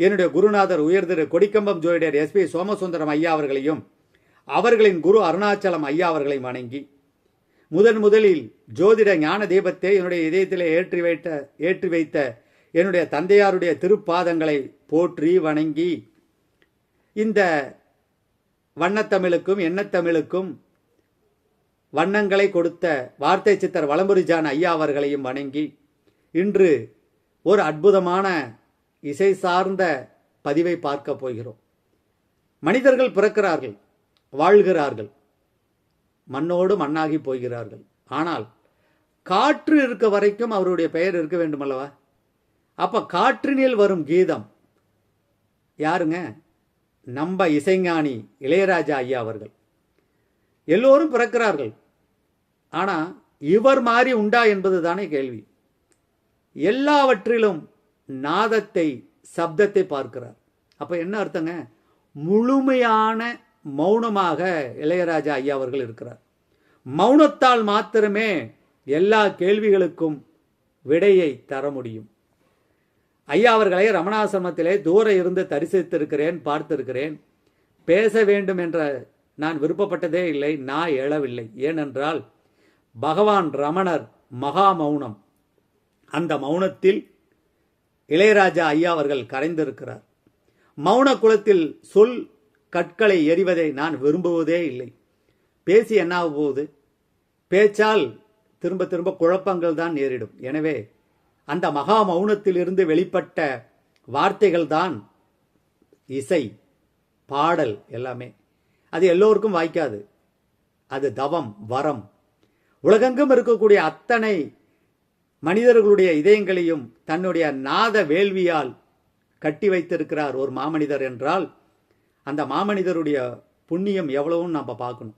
என்னுடைய குருநாதர் உயர்திரு கொடிக்கம்பம் ஜோதிடர் எஸ்பி சோமசுந்தரம் ஐயா அவர்களையும் அவர்களின் குரு அருணாச்சலம் ஐயா அவர்களையும் வணங்கி முதன் முதலில் ஜோதிட ஞான தீபத்தை என்னுடைய இதயத்திலே ஏற்றி வைத்த ஏற்றி வைத்த என்னுடைய தந்தையாருடைய திருப்பாதங்களை போற்றி வணங்கி இந்த வண்ணத்தமிழுக்கும் எண்ணத்தமிழுக்கும் வண்ணங்களை கொடுத்த வார்த்தை சித்தர் வளம்புரிஜான் ஐயா அவர்களையும் வணங்கி இன்று ஒரு அற்புதமான இசை சார்ந்த பதிவை பார்க்க போகிறோம். மனிதர்கள் பிறக்கிறார்கள் வாழ்கிறார்கள் மண்ணோடு மண்ணாகி போகிறார்கள். ஆனால் காற்று இருக்க வரைக்கும் அவருடைய பெயர் இருக்க வேண்டும் அல்லவா? அப்ப காற்றினில் வரும் கீதம் யாருங்க? நம்ம இசைஞானி இளையராஜா ஐயா அவர்கள். எல்லோரும் பிறக்கிறார்கள். ஆனால் இவர் மாறி உண்டா என்பது தானே கேள்வி. எல்லாவற்றிலும் நாதத்தை சப்தத்தை பார்க்கிறார். அப்போ என்ன அர்த்தங்க? முழுமையான மௌனமாக இளையராஜா ஐயா அவர்கள் இருக்கிறார். மௌனத்தால் மாத்திரமே எல்லா கேள்விகளுக்கும் விடையை தர முடியும். ஐயா அவர்களை ரமணாசிரமத்திலே தூர இருந்து தரிசித்திருக்கிறேன் பார்த்திருக்கிறேன். பேச வேண்டும் என்ற நான் விருப்பப்பட்டதே இல்லை நான் எழவில்லை. ஏனென்றால் பகவான் ரமணர் மகா மௌனம். அந்த மௌனத்தில் இளையராஜா ஐயா அவர்கள் கரைந்திருக்கிறார். மௌன குலத்தில் சொல் கற்களை எறிவதை நான் விரும்புவதே இல்லை. பேசி என்ன போகுது பேச்சால் திரும்ப திரும்ப குழப்பங்கள் தான் நேரிடும். எனவே அந்த மகா மௌனத்திலிருந்து வெளிப்பட்ட வார்த்தைகள் தான் இசை பாடல் எல்லாமே. அது எல்லோருக்கும் வாய்க்காது. அது தவம் வரம். உலகெங்கும் இருக்கக்கூடிய அத்தனை மனிதர்களுடைய இதயங்களையும் தன்னுடைய நாத வேள்வியால் கட்டி வைத்திருக்கிறார் ஒரு மாமனிதர் என்றால் அந்த மாமனிதருடைய புண்ணியம் எவ்வளவுன்னு நம்ம பார்க்கணும்.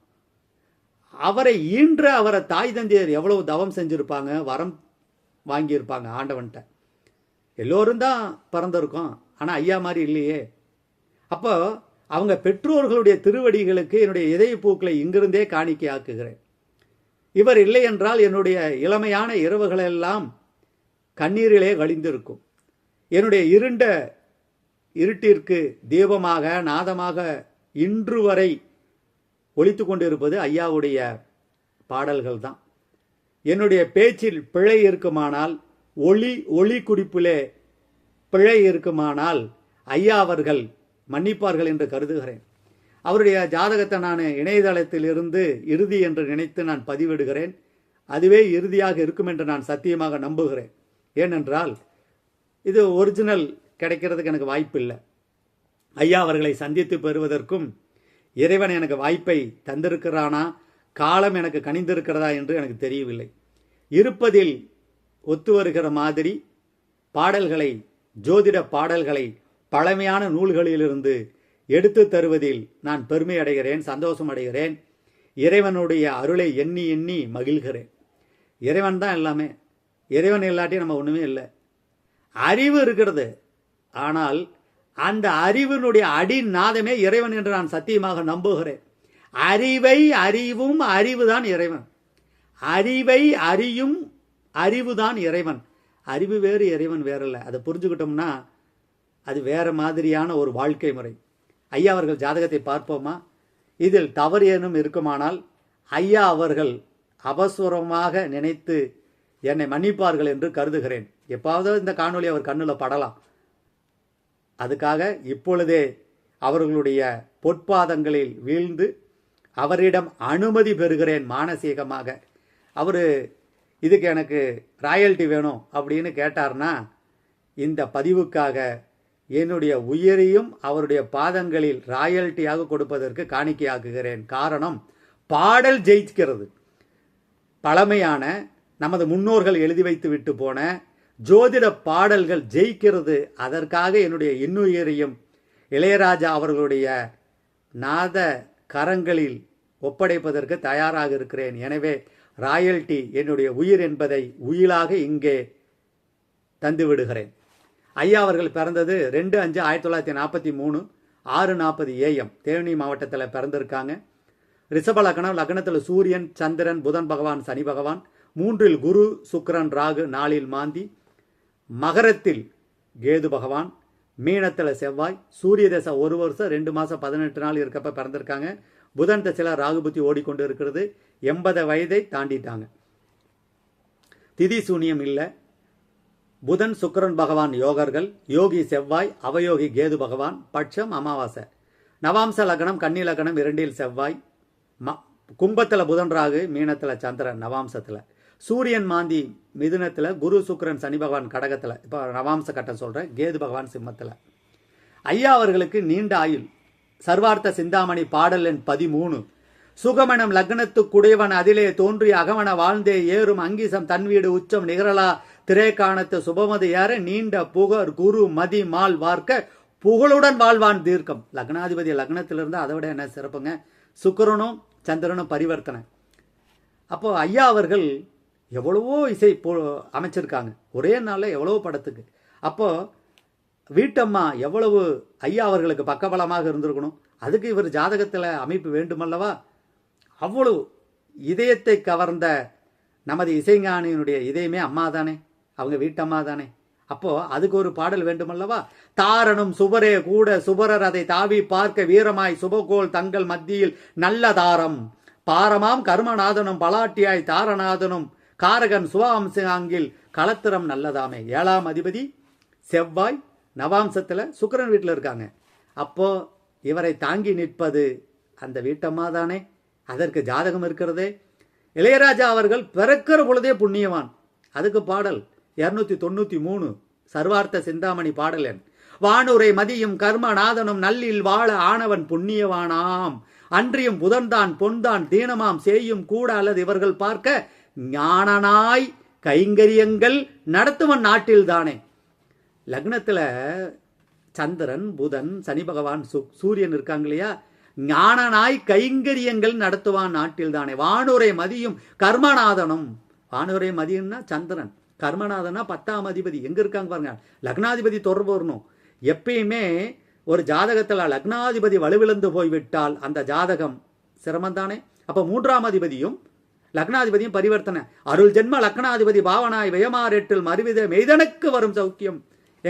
அவரை ஈன்ற அவரை தாய் தந்தையர் எவ்வளவு தவம் செஞ்சுருப்பாங்க வரம் வாங்கியிருப்பாங்க ஆண்டவன்கிட்ட. எல்லோரும் தான் பிறந்திருக்கோம் ஆனால் ஐயா மாதிரி இல்லையே. அப்போ அவங்க பெற்றோர்களுடைய திருவடிகளுக்கு என்னுடைய இதய பூக்களை இங்கிருந்தே காணிக்கையாக்குகிறேன். இவர் இல்லை என்றால் என்னுடைய இளமையான இரவுகளெல்லாம் கண்ணீரிலே கழிந்திருக்கும் என்னுடைய இருண்ட இருட்டிற்கு தீபமாக நாதமாக இன்று வரை ஒழித்து கொண்டிருப்பது ஐயாவுடைய பாடல்கள் தான் என்னுடைய பேச்சில் பிழை இருக்குமானால் ஒளி ஒளி குறிப்பிலே பிழை இருக்குமானால் ஐயா அவர்கள் மன்னிப்பார்கள் என்று கருதுகிறேன். அவருடைய ஜாதகத்தை நான் இணையதளத்தில் இருந்து இறுதி என்று நினைத்து நான் பதிவிடுகிறேன். அதுவே இறுதியாக இருக்கும் என்று நான் சத்தியமாக நம்புகிறேன். ஏனென்றால் இது ஒரிஜினல் கிடைக்கிறதுக்கு எனக்கு வாய்ப்பில்லை. ஐயா அவர்களை சந்தித்து பெறுவதற்கும் இறைவன் எனக்கு வாய்ப்பை தந்திருக்கிறானா காலம் எனக்கு கணிந்திருக்கிறதா என்று எனக்கு தெரியவில்லை. இருப்பதில் ஒத்து வருகிற மாதிரி பாடல்களை ஜோதிட பாடல்களை பழமையான நூல்களிலிருந்து எடுத்து தருவதில் நான் பெருமை அடைகிறேன் சந்தோஷம் அடைகிறேன். இறைவனுடைய அருளை எண்ணி எண்ணி மகிழ்கிறேன். இறைவன் தான் எல்லாமே. இறைவன் இல்லாட்டி நம்ம ஒன்றுமே இல்லை. அறிவு இருக்கிறது. ஆனால் அந்த அறிவினுடைய அடிநாதமே இறைவன் என்று நான் சத்தியமாக நம்புகிறேன். அறிவை அறிவும் அறிவுதான் இறைவன். அறிவை அறியும் அறிவுதான் இறைவன். அறிவு வேறு இறைவன் வேற இல்லை அதை புரிஞ்சுக்கிட்டோம்னா அது வேற மாதிரியான ஒரு வாழ்க்கை முறை. ஐயா அவர்கள் ஜாதகத்தை பார்ப்போமா? இதில் தவறு ஏனும் இருக்குமானால் ஐயா அவர்கள் அவசரமாக நினைத்து என்னை மன்னிப்பார்கள் என்று கருதுகிறேன். எப்பாவது இந்த காணொளி அவர் கண்ணில் படலாம். அதுக்காக இப்பொழுதே அவர்களுடைய பொற்பாதங்களில் வீழ்ந்து அவரிடம் அனுமதி பெறுகிறேன் மானசீகமாக. அவர் இதுக்கு எனக்கு ராயல்ட்டி வேணும் அப்படின்னு கேட்டார்னா இந்த பதிவுக்காக என்னுடைய உயிரையும் அவருடைய பாதங்களில் ராயல்ட்டியாக கொடுப்பதற்கு காணிக்கையாக்குகிறேன். காரணம் பாடல் ஜெயிக்கிறது. பழமையான நமது முன்னோர்கள் எழுதி வைத்து விட்டு போன ஜோதிட பாடல்கள் ஜெயிக்கிறது. அதற்காக என்னுடைய இன்னுயிரையும் இளையராஜா அவர்களுடைய நாத கரங்களில் ஒப்படைப்பதற்கு தயாராக இருக்கிறேன். எனவே ராயல்டி என்னுடைய உயிர் என்பதை உயிலாக இங்கே தந்து விடுகிறேன் ஐயா அவர்கள் பிறந்தது ரெண்டு அஞ்சு ஆயிரத்தி தொள்ளாயிரத்தி நாற்பத்தி மூணு ஆறு நாற்பது ஏஎம் தேனி மாவட்டத்தில் பிறந்திருக்காங்க. ரிஷப லக்னம் லக்னத்தில் சூரியன் சந்திரன் புதன் பகவான் சனி பகவான் மூன்றில் குரு சுக்ரன் ராகு நாளில் மாந்தி. மகரத்தில் கேது பகவான் மீனத்தில் செவ்வாய் சூரிய தசை ஒரு வருஷம் ரெண்டு மாதம் பதினெட்டு நாள் இருக்கப்ப பிறந்திருக்காங்க. புதன் தசையில் ராகுபுத்தி ஓடிக்கொண்டு இருக்கிறது. எண்பது வயதை தாண்டிட்டாங்க. திதி சூனியம் இல்லை. புதன் சுக்கரன் பகவான் யோகர்கள் யோகி செவ்வாய் அவயோகி கேது பகவான் பட்சம் அமாவாசை. நவாம்ச லக்னம் கன்னி லக்னம் இரண்டில் செவ்வாய். ம கும்பத்தில் புதன் ராகு மீனத்தில் சந்திரன் நவாம்சத்தில். சூரியன் மாந்தி மிதுனத்தில் குரு சுக்கரன் சனி பகவான் கடகத்தில். இப்போ நவாம்ச கட்டம் சொல்கிறேன் கேது பகவான் சிம்மத்தில். ஐயா அவர்களுக்கு நீண்ட ஆயுள். சர்வார்த்த சிந்தாமணி பாடல் எண் பதிமூணு. சுகமணம் லக்னத்துக்குடையவன் அதிலே தோன்றி அகமன வாழ்ந்தே ஏறும் அங்கீசம் தன் வீடு உச்சம் நிகரலா திரேகாணத்து சுபமது நீண்ட புகர் குரு மதி மால் வார்க்க புகழுடன் வாழ்வான் தீர்க்கம். லக்னாதிபதி லக்னத்திலிருந்து அதை விட என்ன சிறப்புங்க? சுக்கிரனும் சந்திரனும் பரிவர்த்தனை. அப்போ ஐயா அவர்கள் எவ்வளவோ இசை போ அமைச்சிருக்காங்க. ஒரே நாளில் எவ்வளவோ படத்துக்கு. அப்போ வீட்டம்மா எவ்வளவு ஐயா அவர்களுக்கு பக்கபலமாக இருந்திருக்கணும். அதுக்கு இவர் ஜாதகத்தில் அமைப்பு வேண்டுமல்லவா? அவ்வளவு இதயத்தை கவர்ந்த நமது இசைஞானியினுடைய இதயமே அம்மா தானே அவங்க வீட்டம்மா தானே. அப்போ அதுக்கு ஒரு பாடல் வேண்டுமல்லவா? தாரனும் சுபரே கூட சுபரர் அதை தாவி பார்க்க வீரமாய் சுபகோல் தங்கள் மத்தியில் நல்ல தாரம். பாரமாம் கர்மநாதனும் பலாட்டியாய் தாரநாதனும். காரகன் சுவாம்சாங்கில் களத்திரம் நல்லதாமே. ஏழாம் அதிபதி செவ்வாய் நவாம்சத்தில் சுக்கிரன் வீட்டில் இருக்காங்க. அப்போ இவரை தாங்கி நிற்பது அந்த வீட்டம்மா தானே. அதற்கு ஜாதகம் இருக்கிறதே. இளையராஜா அவர்கள் பிறக்கிற பொழுதே புண்ணியவான். அதுக்கு பாடல். இருநூத்தி தொண்ணூற்றி மூணு சர்வார்த்த சிந்தாமணி பாடலன். வானுரை மதியும் கர்மநாதனும் நல்லில் வாழ ஆனவன் புண்ணியவானாம். அன்றியும் புதன்தான் பொன்தான் தீனமாம் செய்யும் கூட அல்லது இவர்கள் பார்க்க ஞானனாய் கைங்கரியங்கள் நடத்துவன் நாட்டில் தானே. லக்னத்தில் சந்திரன் புதன் சனி பகவான் சு சூரியன் இருக்காங்க இல்லையா? ஞானனாய் கைங்கரியங்கள் நடத்துவான் நாட்டில் தானே. வானுரை மதியும் கர்மநாதனும். வானுரை மதியம்னா சந்திரன். கர்மநாதனா பத்தாம் அதிபதி. எங்க இருக்காங்க பாருங்க. லக்னாதிபதி தொடர்பு வரணும். எப்பயுமே ஒரு ஜாதகத்தில் லக்னாதிபதி வலுவிழந்து போய்விட்டால் அந்த ஜாதகம் சிரமம் தானே அப்போ மூன்றாம் அதிபதியும் லக்னாதிபதியும் பரிவர்த்தனை. அருள் ஜென்ம லக்னாதிபதி பாவனாய் வயமாரெட்டில் மறுவித மெய்தனுக்கு வரும் சௌக்கியம்.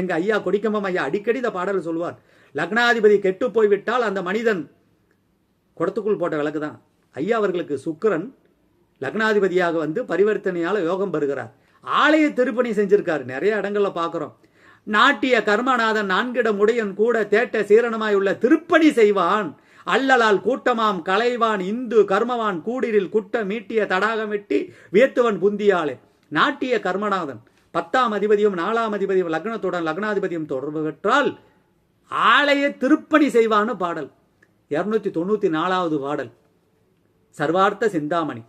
எங்க ஐயா கொடிக்கம்பம் ஐயா அடிக்கடி இந்த பாடல் சொல்வார். லக்னாதிபதி கெட்டு போய்விட்டால் அந்த மனிதன் குடத்துக்குள் போட்ட விளக்கு தான் ஐயா அவர்களுக்கு சுக்கரன் லக்னாதிபதியாக வந்து பரிவர்த்தனையால் யோகம் பெறுகிறார். ஆலய திருப்பணி செஞ்சிருக்காரு. நிறைய இடங்களில் பார்க்குறோம் நாட்டிய கர்மநாதன் நான்கிடம் உடையன் கூட தேட்ட சீரணமாய் உள்ள திருப்பணி செய்வான். அல்லலால் கூட்டமாம் கலைவான் இந்து கர்மவான் கூடிரில் குட்ட மீட்டிய தடாகமிட்டி வியத்துவன் புந்தியாலே. நாட்டிய கர்மநாதன் பத்தாம் அதிபதியும் நாலாம் அதிபதியும் லக்னத்துடன் லக்னாதிபதியும் தொடர்பு பெற்றால் ஆலய திருப்பணி செய்வான்னு பாடல். இருநூத்தி தொண்ணூத்தி நாலாவது பாடல். சர்வார்த்த சிந்தாமணி.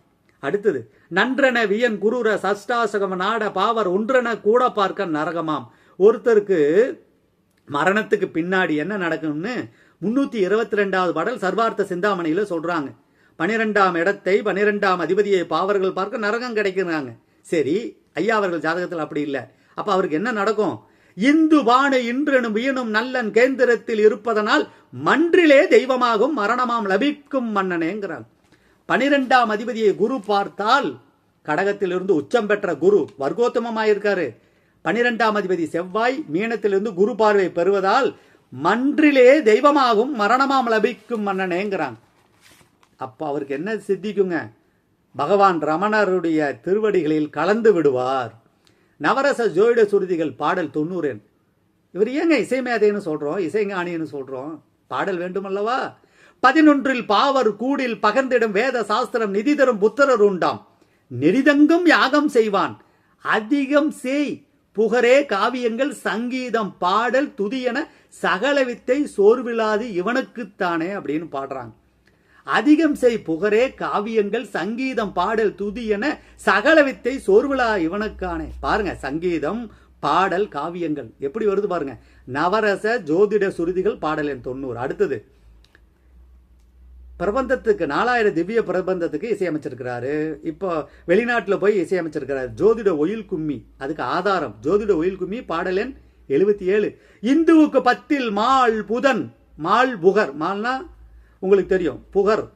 அடுத்தது நன்றன வியன் குருர சஷ்டாசகம் நாட பாவர் ஒன்றன கூட பார்க்க நரகமாம். ஒருத்தருக்கு மரணத்துக்கு பின்னாடி என்ன நடக்கும்னு முன்னூத்தி இருபத்தி ரெண்டாவது பாடல் சர்வார்த்த சிந்தாமணியில சொல்றாங்க. பனிரெண்டாம் இடத்தை பனிரெண்டாம் அதிபதியை பாவர்கள் பார்க்க நரகம் கிடைக்கிறாங்க. சரி ஐயா அவர்கள் ஜாதகத்தில் அப்படி இல்லை. அப்ப அவருக்கு என்ன நடக்கும்? இந்து பானு இன்றெனும் வீணும் நல்லன் கேந்திரத்தில் இருப்பதனால் மன்றிலே தெய்வமாகும் மரணமாம் லபிக்கும் மன்னனேங்கிறாங்க. பனிரெண்டாம் அதிபதியை குரு பார்த்தால் கடகத்திலிருந்து உச்சம் பெற்ற குரு வர்க்கோத்தமமாயிருக்காரு. பனிரெண்டாம் அதிபதி செவ்வாய் மீனத்திலிருந்து குரு பார்வை பெறுவதால் மன்றிலே தெய்வமாகும் மரணமாம் லபிக்கும் மன்னனேங்கிறாங்க. அப்ப அவருக்கு என்ன சித்திக்குங்க? பகவான் ரமணருடைய திருவடிகளில் கலந்து விடுவார். நவரச ஜோயிட சுருதிகள் பாடல் தொண்ணூறு இவர் ஏங்க இசைமேதைன்னு சொல்றோம் இசைஞானின்னு சொல்றோம்? பாடல் வேண்டுமல்லவா? பதினொன்றில் பாவர் கூடில் பகர்ந்திடும் வேத சாஸ்திரம் நிதி தரும் புத்திரர் உண்டாம். நெறிதங்கும் யாகம் செய்வான். அதிகம் செய். புகரே காவியங்கள் சங்கீதம் பாடல் துதியென சகல வித்தை சோர்வில்லாது இவனுக்குத்தானே அப்படின்னு பாடுறாங்க. அதிகம் செய். புகரே காவியங்கள் சங்கீதம் பாடல் துதி என சகல வித்தை சோர்விழா இவனுக்கானே. பாருங்க சங்கீதம் பாடல் காவியங்கள். எப்படி வருது பாருங்க. நவரச ஜோதிட சுருதிகள் பாடல் எண் தொண்ணூறு. அடுத்தது பிரபந்தத்துக்கு நாலாயிரம் திவ்ய பிரபந்தத்துக்கு இசையமைச்சிருக்கிறாரு. இப்போ வெளிநாட்டில் போய் இசையமைச்சிருக்கிறாரு. ஜோதிட ஒயில் கும்மி. அதுக்கு ஆதாரம். ஜோதிட ஒயில் கும்மி பாடல் எழுபத்தி ஏழு. இந்துவுக்கு பத்தில் மால் புதன். மால் புகர். மால்னா உங்களுக்கு தெரியும் புகர்.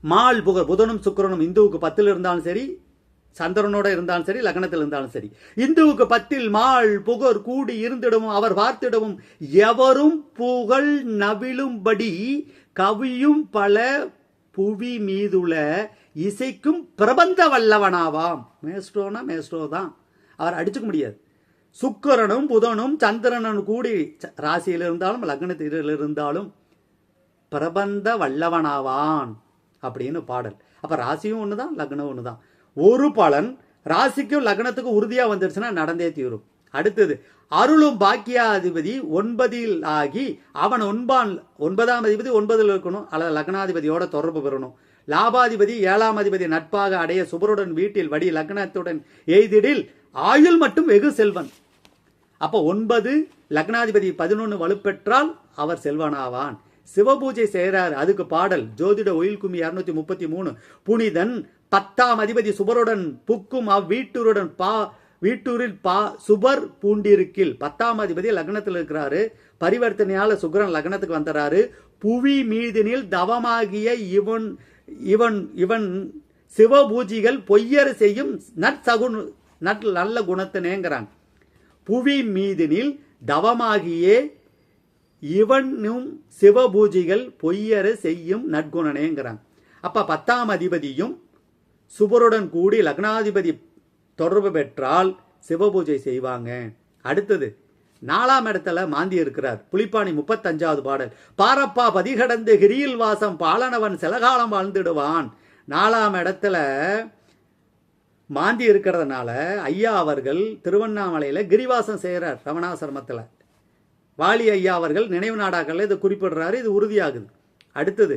மால் புகர். புதனும் சுக்கிரனும் இந்துவுக்கு பத்தில் இருந்தாலும் சரி சந்திரனோட இருந்தாலும் சரி லக்னத்தில் இருந்தாலும் சரி. இந்துவுக்கு பத்தில் மால் புகர் கூடி இருந்திடவும் அவர் பார்த்திடவும் எவரும் புகழ் நவிழும்படி கவியும் பல புவி மீதுல இசைக்கும் பிரபந்த வல்லவனாவாம். மேஸ்ட்ரோனா மேஸ்ட்ரோ தான் அவர் அடிச்சுக்க முடியாது. சுக்கரனும் புதனும் சந்திரனும் கூடி ச- ராசியில் இருந்தாலும் லக்னத்தில் இருந்தாலும் பிரபந்த வல்லவனாவான் அப்படின்னு பாடல். அப்போ ராசியும் ஒன்று தான் லக்னம் ஒன்று தான் ஒரு பலன் ராசிக்கும் லக்னத்துக்கும் உறுதியாக வந்துருச்சுன்னா நடந்தே தீரும். அடுத்தது அருளும் பாக்கியாதிபதி ஒன்பதில் ஆகி அவன் ஒன்பான் ஒன்பதாம் அதிபதி ஒன்பதில் இருக்கணும் அல்லது லக்னாதிபதியோட தொடர்பு பெறணும். லாபாதிபதி ஏழாம் அதிபதி நட்பாக அடைய சுபருடன் வீட்டில் வடி லக்னத்துடன் எய்திடில் ஆயுள் மட்டும் வெகு செல்வன். அப்போ ஒன்பது லக்னாதிபதி பதினொன்று வலுப்பெற்றால் அவர் செல்வனாவான். சிவபூஜை செய்கிறார். அதுக்கு பாடல் ஜோதிட ஒயில் கும்மி இருநூத்தி முப்பத்தி மூணு. புனிதன் பத்தாம் அதிபதி சுபருடன் புக்கும் அவ்வீட்டுருடன் பா வீட்டூரில் பா சுபர் பூண்டிருக்கில் பத்தாம் அதிபதி லக்னத்தில் இருக்கிறாரு. பரிவர்த்தனையால சுக்கிரன் லக்னத்துக்கு வந்துறாரு. புவி மீதினில் தவமாகிய இவன் இவன் இவன் சிவபூஜிகள் பொய்யர் செய்யும் நற்சகுன் நட் நல்ல குணத்தினேங்கிறான். புவி மீதினில் தவமாகியே இவனும் சிவபூஜைகள் பொய்யர செய்யும் நற்குணனேங்கிறான். அப்ப பத்தாம் அதிபதியும் சுபருடன் கூடி லக்னாதிபதி தொடர்பு பெற்றால் சிவபூஜை செய்வாங்க. அடுத்தது நாலாம் இடத்துல மாந்தி இருக்கிறார். புலிப்பாணி முப்பத்தஞ்சாவது பாடல். பாரப்பா பதிகடந்து கிரியில் வாசம் பாலனவன் சிலகாலம் வாழ்ந்துடுவான். நாலாம் இடத்துல மாந்தி இருக்கிறதுனால ஐயா அவர்கள் திருவண்ணாமலையில் கிரிவாசம் செய்கிறார் ரமணாசிரமத்தில். வாலி ஐயா அவர்கள் நினைவு நாடாக்களில் இதை குறிப்பிடுறாரு இது உறுதியாகுது. அடுத்தது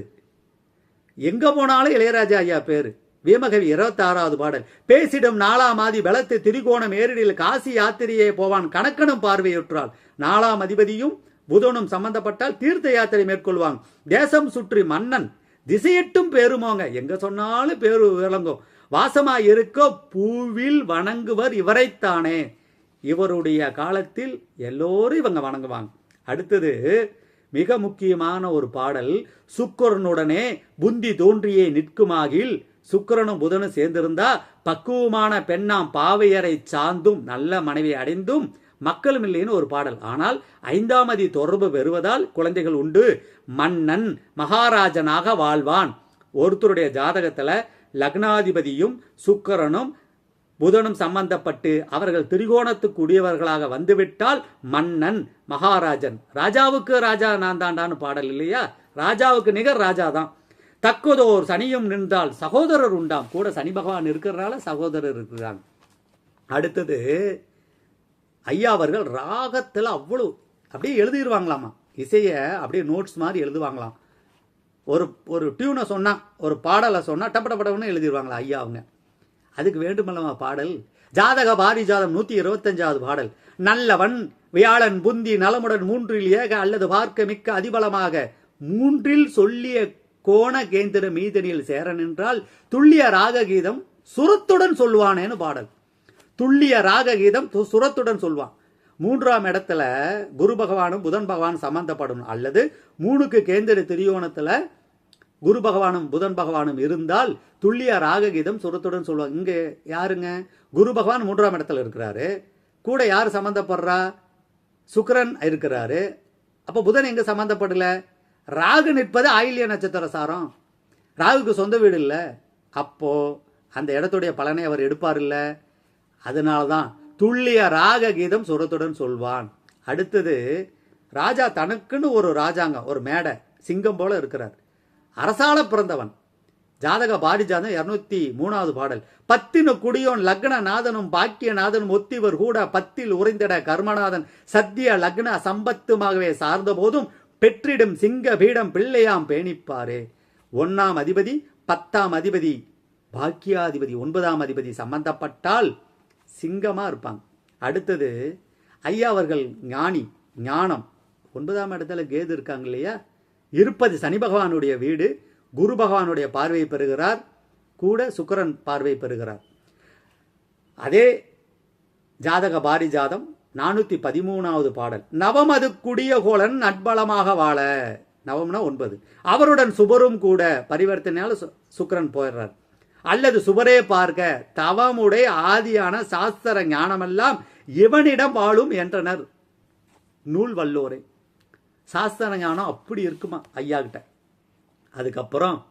எங்கே போனாலும் இளையராஜா ஐயா பேர். வீமகவி இருபத்தாறாவது பாடல். பேசிடும் நாலாம் ஆதி பலத்து திரிகோணம் ஏரடியில் காசி யாத்திரையே போவான் கணக்கனும் பார்வையுற்றால் நாலாம் அதிபதியும் புதனும் சம்பந்தப்பட்டால் தீர்த்த யாத்திரை மேற்கொள்வாங்க தேசம் சுற்றி மன்னன் திசையிட்டும் பேருமோங்க. எங்க சொன்னாலும் பேரு விளங்கும். வாசமாய் இருக்க பூவில் வணங்குவர் இவரைத்தானே. இவருடைய காலத்தில் எல்லோரும் இவங்க வணங்குவாங்க. அடுத்தது மிக முக்கியமான ஒரு பாடல். சுக்கரனுடனே புந்தி தோன்றியே நிற்குமாகில் சுக்கிரனும் புதனும் சேர்ந்திருந்தா பக்குவமான பெண்ணாம் பாவையரை சார்ந்தும் நல்ல மனைவி அடைந்தும் மக்களும் இல்லைன்னு ஒரு பாடல். ஆனால் ஐந்தாம் தொடர்பு பெறுவதால் குழந்தைகள் உண்டு. மன்னன் மகாராஜனாக வாழ்வான். ஒருத்தருடைய ஜாதகத்துல லக்னாதிபதியும் சுக்கரனும் புதனும் சம்பந்தப்பட்டு அவர்கள் திரிகோணத்துக்குரியவர்களாக வந்துவிட்டால் மன்னன் மகாராஜன். ராஜாவுக்கு ராஜா நான் தாண்டான்னு பாடல் இல்லையா? ராஜாவுக்கு நிகர் ராஜா தான் தக்கதோர் சனியும் நின்றால் சகோதரர் உண்டாம். கூட சனி பகவான் இருக்கிறனால சகோதரர் இருக்கிறாங்க. அடுத்தது ஐயா அவர்கள் ராகத்தில் அவ்வளோ அப்படியே எழுதிடுவாங்களாமா இசையை அப்படியே நோட்ஸ் மாதிரி எழுதுவாங்களாம். ஒரு ஒரு டியூனை சொன்னால் ஒரு பாடலை சொன்னால் டப்ப டப்படவுன்னு எழுதிடுவாங்களா ஐயா அவங்க. அதுக்கு வேண்டுமல்லமா பாடல்? ஜாதக பாரிஜாதம் நூற்றி இருபத்தஞ்சாவது பாடல். நல்லவன் வியாழன் புந்தி நலமுடன் மூன்றில் ஏக அல்லது பார்க்க மிக்க அதிபலமாக மூன்றில் சொல்லிய கோண கேந்திர மீதனில் சேர நின்றால் துல்லிய ராக கீதம் சுரத்துடன் சொல்வானேன்னு பாடல். துல்லிய ராக கீதம் சுரத்துடன் சொல்வான். மூன்றாம் இடத்துல குரு பகவானும் புதன் பகவான் சம்பந்தப்படணும் அல்லது மூணுக்கு கேந்திர திரியோணத்துல குரு பகவானும் புதன் பகவானும் இருந்தால் துல்லிய ராக கீதம் சுரத்துடன் சொல்லுவாங்க இங்க யாருங்க? குரு பகவான் மூன்றாம் இடத்துல இருக்கிறாரு. கூட யார் சம்மந்தப்படுறா சுக்கரன் இருக்கிறாரு. அப்போ புதன் எங்கே சம்மந்தப்படலை ராகு நிற்பது ஆயில்ய நட்சத்திர சாரம். ராகுக்கு சொந்த வீடு இல்லை. அப்போ அந்த இடத்துடைய பலனை அவர் எடுப்பார் இல்லை. அதனால தான் துல்லிய ராக கீதம் சுரத்துடன் சொல்வான். அடுத்தது ராஜா தனக்குன்னு ஒரு ராஜாங்கம் ஒரு மேடை சிங்கம் போல இருக்கிறார். அரசால பிறந்தவன். ஜாதக பாரிஜாதம் இரநூத்தி மூணாவது பாடல். பத்தினு குடியோன் லக்ன நாதனும் பாக்கியநாதனும் ஒத்திவர் கூட பத்தில் உறைந்திட கர்மநாதன் சத்திய லக்ன சம்பத்துமாகவே சார்ந்த போதும் பெற்றிடும் சிங்க பீடம் பிள்ளையாம் பேணிப்பாரே. ஒன்னாம் அதிபதி பத்தாம் அதிபதி பாக்கியாதிபதி ஒன்பதாம் அதிபதி சம்பந்தப்பட்டால் சிங்கமா இருப்பாங்க. அடுத்தது ஐயா அவர்கள் ஞானி ஞானம். ஒன்பதாம் இடத்துல கேது இருக்காங்க இல்லையா? இருப்பது சனி பகவானுடைய வீடு குரு பகவானுடைய பார்வை பெறுகிறார் கூட சுக்கரன் பார்வை பெறுகிறார். அதே ஜாதக பாரிஜாதம் நானூற்றி பதிமூணாவது பாடல். நவமது குடிய கோலன் நட்பலமாக வாழ. நவம்னா ஒன்பது. அவருடன் சுபரும் கூட பரிவர்த்தனையால் சு- போயிடுறார் அல்லது சுபரே பார்க்க தவமுடைய ஆதியான சாஸ்திர ஞானமெல்லாம் இவனிடம் வாழும் என்றனர். நூல் வல்லோரே. சாஸ்திர ஞானம் அப்படி இருக்குமா? ஐயா கிட்ட. அதுக்கப்புறம்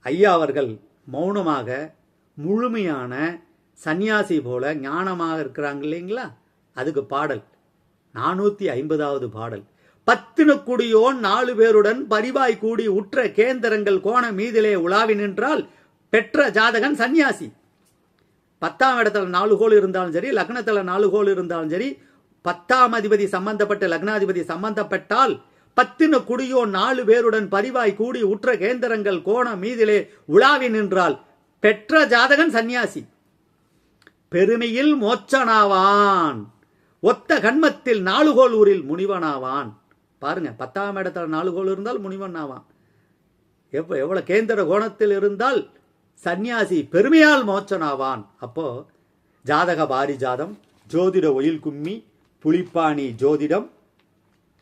ஐயா அவர்கள் மௌனமாக முழுமையான சந்நியாசி போல ஞானமாக இருக்கிறாங்க இல்லைங்களா? அதுக்கு பாடல். நானூத்தி ஐம்பதாவது பாடல். பத்தின குடியோன் நாலு பேருடன் பரிவாய் கூடி உற்ற கேந்திரங்கள் கோண மீதிலே உலாவி நின்றால் பெற்ற ஜாதகன் சந்நியாசி. பத்தாம் இடத்துல நாலு கோல் இருந்தாலும் சரி லக்னத்தில் நாலு கோல் இருந்தாலும் சரி பத்தாம் அதிபதி சம்பந்தப்பட்ட லக்னாதிபதி சம்பந்தப்பட்டால் பத்தின குடியோ நாலு பேருடன் பரிவாய் கூடி உற்ற கேந்திரங்கள் கோண மீதிலே உலாவி நின்றால் பெற்ற ஜாதகன் சந்நியாசி. பெருமையில் மோச்சனாவான் ஒத்த கண்மத்தில் நாலுகோல் ஊரில் முனிவனாவான். பாருங்க பத்தாம் இடத்துல நாலுகோல் இருந்தால் முனிவன் ஆவான் எவ்வளோ எவ்வளோ கேந்திர கோணத்தில் இருந்தால் சந்நியாசி பெருமையால் மோச்சனாவான் அப்போ ஜாதக பாரிஜாதம் ஜோதிட ஒயில் கும்மி புலிப்பாணி ஜோதிடம்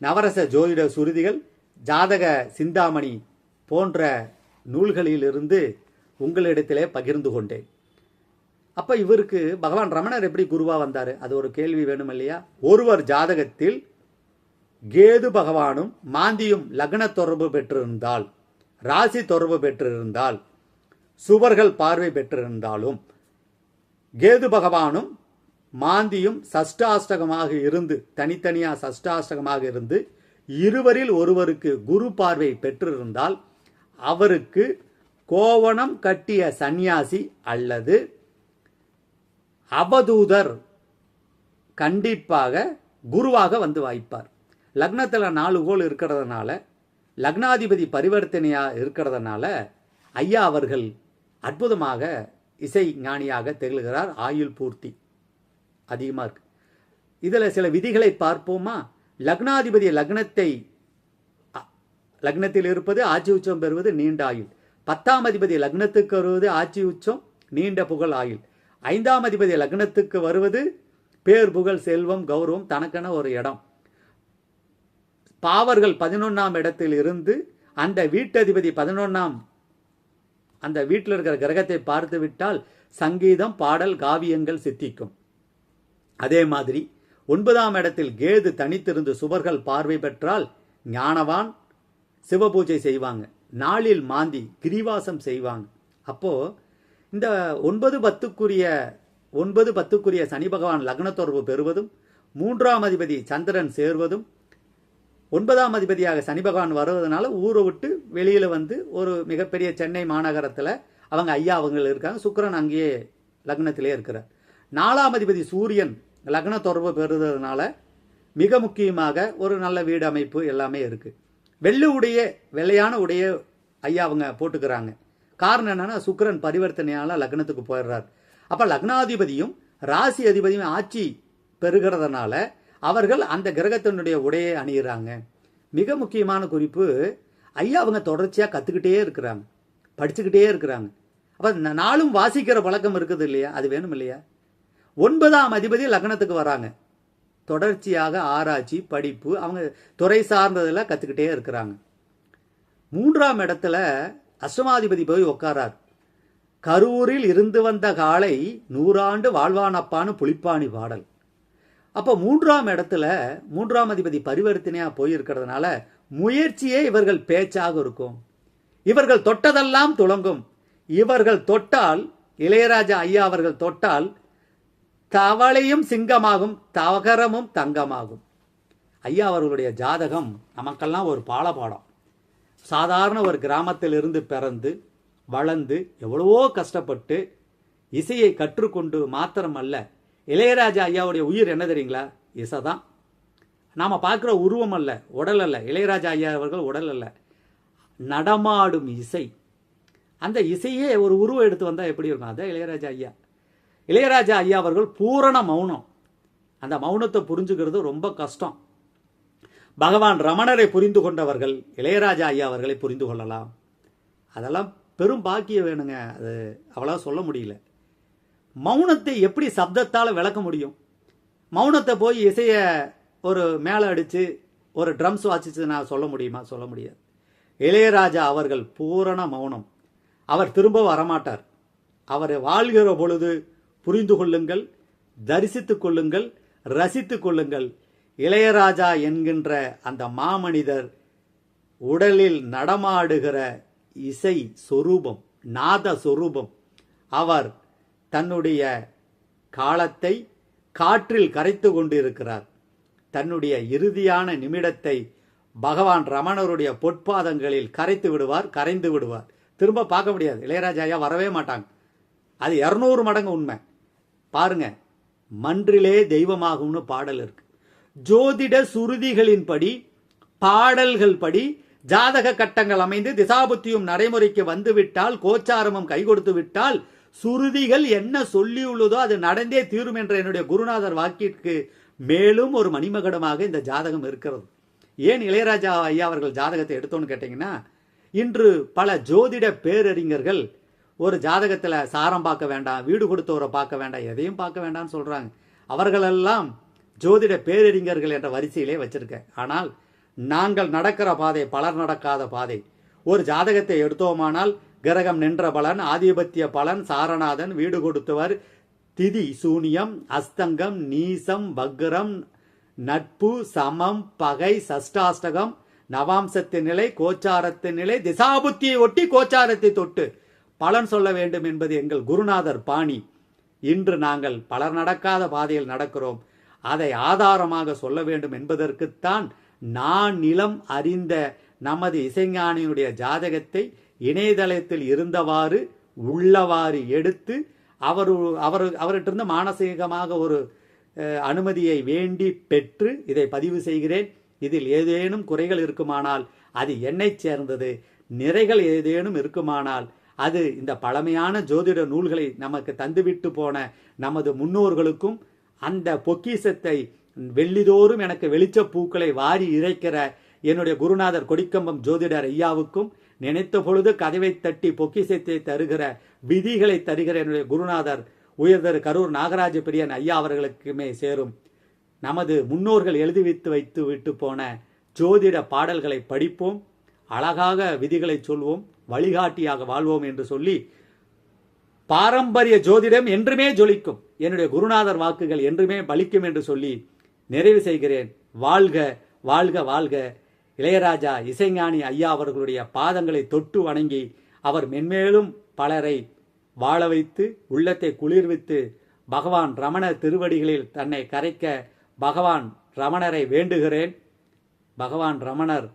நவரச ஜோதிட சுருதிகள் ஜாதக சிந்தாமணி போன்ற நூல்களிலிருந்து உங்களிடத்திலே பகிர்ந்து கொண்டேன். அப்ப இவருக்கு பகவான் ரமணர் எப்படி குருவா வந்தாரு? அது ஒரு கேள்வி வேணும் இல்லையா? ஒருவர் ஜாதகத்தில் கேது பகவானும் மாந்தியும் லக்ன தொடர்பு பெற்றிருந்தால் ராசி தொடர்பு பெற்றிருந்தால் சுவர்கள் பார்வை பெற்றிருந்தாலும் கேது பகவானும் மாந்தியும் சஷ்டாஷ்டகமாக இருந்து தனித்தனியா சஷ்டாஷ்டகமாக இருந்து இருவரில் ஒருவருக்கு குரு பார்வை பெற்றிருந்தால் அவருக்கு கோவணம் கட்டிய சந்நியாசி அல்லது அவதூதர் கண்டிப்பாக குருவாக வந்து வாய்ப்பார். லக்னத்தில் நாலு கோல் இருக்கிறதுனால லக்னாதிபதி பரிவர்த்தனையாக இருக்கிறதுனால ஐயா அவர்கள் அற்புதமாக இசை ஞானியாக திகழ்கிறார். ஆயுள் பூர்த்தி அதிகமாக இருக்கு. இதில் சில விதிகளை பார்ப்போமா? லக்னாதிபதி லக்னத்தை லக்னத்தில் இருப்பது ஆட்சி உச்சம் பெறுவது நீண்ட ஆயுள். பத்தாம் அதிபதி லக்னத்துக்கு வருவது ஆட்சி உச்சம் நீண்ட புகழ் ஆயுள். ஐந்தாம் அதிபதி லக்னத்துக்கு வருவது பேர் புகழ் செல்வம் கௌரவம் தனக்கென ஒரு இடம். பாவர்கள் பதினொன்றாம் இடத்தில் இருந்து அந்த வீட்டதிபதி பதினொன்றாம் அந்த வீட்டில் இருக்கிற கிரகத்தை பார்த்து விட்டால் சங்கீதம் பாடல் காவியங்கள் சித்திக்கும். அதே மாதிரி ஒன்பதாம் இடத்தில் கேது தனித்திருந்து சுவர்கள் பார்வை பெற்றால் ஞானவான் சிவபூஜை செய்வாங்க. நாளில் மாந்தி கிரிவாசம் செய்வாங்க. அப்போது இந்த ஒன்பது பத்துக்குரிய ஒன்பது பத்துக்குரிய சனி பகவான் லக்ன தொடர்பு பெறுவதும் மூன்றாம் அதிபதி சந்திரன் சேர்வதும் ஒன்பதாம் அதிபதியாக சனி பகவான் வருவதனால ஊரை விட்டு வெளியில் வந்து ஒரு மிகப்பெரிய சென்னை மாநகரத்தில் அவங்க ஐயா அவங்க இருக்காங்க. சுக்கரன் அங்கேயே லக்னத்திலே இருக்கிறார். நாலாம் அதிபதி சூரியன் லக்ன தொடர்பு பெறுவதனால மிக முக்கியமாக ஒரு நல்ல வீடு அமைப்பு எல்லாமே இருக்குது வெள்ளை உடைய வெள்ளையான உடைய ஐயா அவங்க போட்டுக்கிறாங்க. காரணம் என்னன்னா சுக்கிரன் பரிவர்த்தனையால லக்னத்துக்கு போயிடுறார். அப்ப லக்னாதிபதியும் ராசி அதிபதியும் ஆட்சி பெறுகிறதுனால அவர்கள் அந்த கிரகத்தினுடைய உடையை அணியிறாங்க. மிக முக்கியமான குறிப்பு ஐயா அவங்க தொடர்ச்சியாக கத்துக்கிட்டே இருக்கிறாங்க. படிச்சுக்கிட்டே இருக்கிறாங்க. அப்ப நாளும் வாசிக்கிற பழக்கம் இருக்குது இல்லையா? அது வேணும் இல்லையா? ஒன்பதாம் அதிபதி லக்னத்துக்கு வராங்க. தொடர்ச்சியாக ஆராய்ச்சி படிப்பு அவங்க துறை சார்ந்ததெல்லாம் கற்றுக்கிட்டே இருக்கிறாங்க. மூன்றாம் இடத்துல அஸ்வமாதிபதி போய் உட்காரார் கரூரில் இருந்து வந்த காலை நூறாண்டு வாழ்வானப்பான்னு புலிப்பாணி பாடல். அப்போ மூன்றாம் இடத்துல மூன்றாம் அதிபதி பரிவர்த்தனையாக போயிருக்கிறதுனால முயற்சியே இவர்கள் பேச்சாக இருக்கும். இவர்கள் தொட்டதெல்லாம் துளங்கும். இவர்கள் தொட்டால் இளையராஜா ஐயா அவர்கள் தொட்டால் தவளையும் சிங்கமாகும் தகரமும் தங்கமாகும். ஐயா அவர்களுடைய ஜாதகம் நமக்கெல்லாம் ஒரு பாலபாடம். சாதாரண ஒரு கிராமத்தில் இருந்து பிறந்து வளர்ந்து எவ்வளவோ கஷ்டப்பட்டு இசையை கற்றுக்கொண்டு மாத்திரமல்ல இளையராஜா ஐயாவுடைய உயிர் என்ன தெரியுங்களா? இசை தான். நாம் பார்க்குற உருவம் அல்ல உடல் அல்ல. இளையராஜா ஐயா அவர்கள் உடல் அல்ல. நடமாடும் இசை. அந்த இசையே ஒரு உருவம் எடுத்து வந்தால் எப்படி இருக்கும்? அதான் இளையராஜா ஐயா. இளையராஜா ஐயா அவர்கள் பூரண மௌனம். அந்த மௌனத்தை புரிஞ்சுக்கிறது ரொம்ப கஷ்டம். பகவான் ரமணரை புரிந்து கொண்டவர்கள் இளையராஜா ஐயா அவர்களை புரிந்து கொள்ளலாம். அதெல்லாம் பெரும் பாக்கியம் வேணுங்க. அது அவ்வளோ சொல்ல முடியல. மௌனத்தை எப்படி சப்தத்தால் விளக்க முடியும்? மௌனத்தை போய் இசையை ஒரு மேலே அடித்து ஒரு ட்ரம்ஸ் வாசிச்சு நான் சொல்ல முடியுமா? சொல்ல முடியாது. இளையராஜா அவர்கள் பூரண மௌனம். அவர் திரும்ப வரமாட்டார். அவரை வாழ்கிற பொழுது புரிந்து கொள்ளுங்கள் தரிசித்து கொள்ளுங்கள் ரசித்து கொள்ளுங்கள். இளையராஜா என்கின்ற அந்த மாமனிதர் உடலில் நடமாடுகிற இசை சொரூபம் நாத சொரூபம். அவர் தன்னுடைய காலத்தை காற்றில் கரைத்து கொண்டிருக்கிறார். தன்னுடைய இறுதியான நிமிடத்தை பகவான் ரமணருடைய பொற்பாதங்களில் கரைத்து விடுவார் கரைந்து விடுவார். திரும்ப பார்க்க முடியாது. இளையராஜா ஐயா வரவே மாட்டாங்க. அது இரநூறு மடங்கு உண்மை. பாருங்க மன்றிலே தெய்வமாகும்னு பாடல் இருக்கு. ஜோதிட சுருதிகளின்படி பாடல்கள் படி ஜாதக கட்டங்கள் அமைந்து திசாபுத்தியும் நடைமுறைக்கு வந்துவிட்டால் கோச்சாரமும் கை கொடுத்து விட்டால் சுருதிகள் என்ன சொல்லியுள்ளதோ அது நடந்தே தீரும் என்ற என்னுடைய குருநாதர் வாக்கிற்கு மேலும் ஒரு மணிமகடமாக இந்த ஜாதகம் இருக்கிறது. ஏன் இளையராஜா ஐயா அவர்கள் ஜாதகத்தை எடுத்தோன்னு கேட்டிங்கன்னா இன்று பல ஜோதிட பேரறிஞர்கள் ஒரு ஜாதகத்தில் சாரம் பார்க்க வேண்டாம் வீடு கொடுத்தவரை பார்க்க வேண்டாம் எதையும் பார்க்க வேண்டாம்னு சொல்கிறாங்க அவர்களெல்லாம் ஜோதிட பேரறிஞர்கள் என்ற வரிசையிலே வச்சிருக்கேன். ஆனால் நாங்கள் நடக்கிற பாதை பலர் நடக்காத பாதை. ஒரு ஜாதகத்தை எடுத்தோமானால் கிரகம் நின்ற பலன் ஆதிபத்திய பலன் சாரநாதன் வீடு கொடுத்தவர் திதி சூனியம் அஸ்தங்கம் நீசம் வக்ரம் நட்பு சமம் பகை சஷ்டாஷ்டகம் நவாம்சத்தின் நிலை கோச்சாரத்தின் நிலை திசாபுத்தியை ஒட்டி கோச்சாரத்தை தொட்டு பலன் சொல்ல வேண்டும் என்பது எங்கள் குருநாதர் பாணி. இன்று நாங்கள் பலர் நடக்காத பாதையில் நடக்கிறோம். அதை ஆதாரமாக சொல்ல வேண்டும் என்பதற்குத்தான் நான் நிலம் அறிந்த நமது இசைஞானியுடைய ஜாதகத்தை இணையதளத்தில் இருந்தவாறு உள்ளவாறு எடுத்து அவர் அவர் அவர்கிட்ட மானசீகமாக ஒரு அனுமதியை வேண்டி பெற்று இதை பதிவு செய்கிறேன். இதில் ஏதேனும் குறைகள் இருக்குமானால் அது என்னைச் சேர்ந்தது. நிறைகள் ஏதேனும் இருக்குமானால் அது இந்த பழமையான ஜோதிட நூல்களை நமக்கு தந்துவிட்டு போன நமது முன்னோர்களுக்கும் அந்த பொக்கிஷத்தை வெள்ளிதோறும் எனக்கு வெளிச்ச பூக்களை வாரி இறைக்கிற என்னுடைய குருநாதர் கொடிக்கம்பம் ஜோதிடர் ஐயாவுக்கும் நினைத்த பொழுது கதவை தட்டி பொக்கிஷத்தை தருகிற விதிகளை தருகிற என்னுடைய குருநாதர் உயர்தரு கரூர் நாகராஜ பிரியன் ஐயா அவர்களுக்குமே சேரும். நமது முன்னோர்கள் எழுதி வைத்து வைத்து விட்டு போன ஜோதிட பாடல்களை படிப்போம். அழகாக விதிகளை சொல்வோம். வழிகாட்டியாக வாழ்வோம் என்று சொல்லி பாரம்பரிய ஜோதிடம் என்றுமே ஜொலிக்கும். என்னுடைய குருநாதர் வாக்குகள் என்றுமே பலிக்கும் என்று சொல்லி நிறைவு செய்கிறேன். வாழ்க வாழ்க வாழ்க. இளையராஜா இசைஞானி ஐயா அவர்களுடைய பாதங்களை தொட்டு வணங்கி அவர் மென்மேலும் பலரை வாழ வைத்து உள்ளத்தை குளிர்வித்து பகவான் ரமண திருவடிகளில் தன்னை கரைக்க பகவான் ரமணரை வேண்டுகிறேன். பகவான் ரமணர்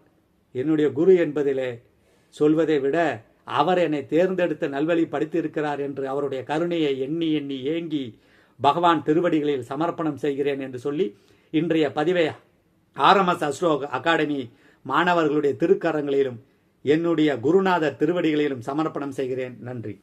என்னுடைய குரு என்பதிலே சொல்வதை விட அவர் என்னை தேர்ந்தெடுத்து நல்வழி படித்திருக்கிறார் என்று அவருடைய கருணையை எண்ணி எண்ணி ஏங்கி பகவான் திருவடிகளில் சமர்ப்பணம் செய்கிறேன் என்று சொல்லி இன்றைய பதிவை ஆர்எம்எஸ் அஸ்ட்ரோ அகாடமி மாணவர்களுடைய திருக்கரங்களிலும் என்னுடைய குருநாதர் திருவடிகளிலும் சமர்ப்பணம் செய்கிறேன். நன்றி.